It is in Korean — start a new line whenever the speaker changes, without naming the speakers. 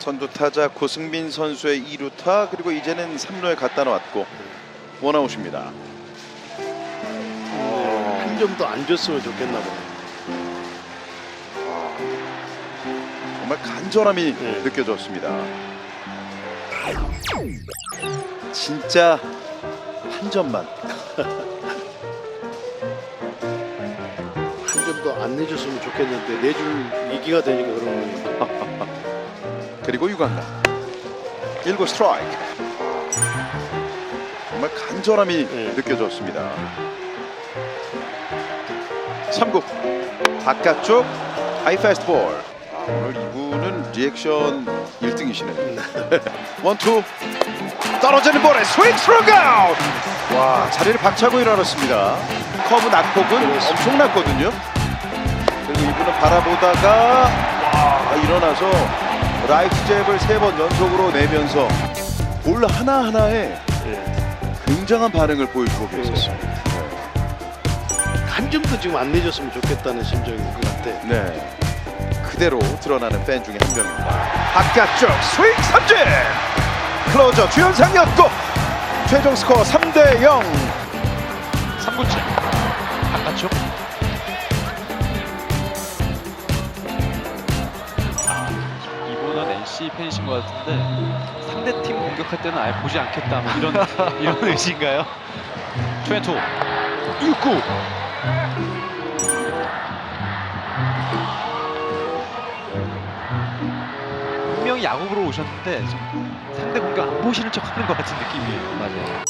선두 타자 고승민 선수의 2루타 그리고 이제는 3루에 갖다 놨고 원아웃입니다.
한 점도 안 줬으면 좋겠나 보네.
정말 간절함이
네.
느껴졌습니다. 진짜 한 점만
한 점도 안 내줬으면 좋겠는데 내줄 위기가 되니까 그런 거예요.
그리고 유강가 1구 스트라이크. 정말 간절함이
네.
느껴졌습니다. 3구. 바깥쪽 하이 패스트 볼. 오늘 이분은 리액션 1등이시네요. 원투. 떨어지는 볼에 스윙 스트로크 아웃. 와 자리를 박차고 일어났습니다. 커브 낙폭은 엄청났거든요. 그리고 이분은 바라보다가 와 일어나서 라이트 잽을 세 번 연속으로 내면서 볼 하나하나에
예.
굉장한 반응을 보여주고 계세요
한 점도 지금 안 내줬으면 좋겠다는 심정인 것 같아.
네. 그대로 드러나는 팬 중에 한 명입니다. 바깥쪽 스윙 삼진! 클로저 주연상이었고 최종 스코어 3대 0
팬이신 것 같은데 상대 팀 공격할 때는 아예 보지 않겠다 뭐 이런 이런 의식인가요? 트웬토 6구. 분명히 야구부로 오셨는데 상대 공격 안 보시는 척 하는 것 같은 느낌이에요. 맞아요.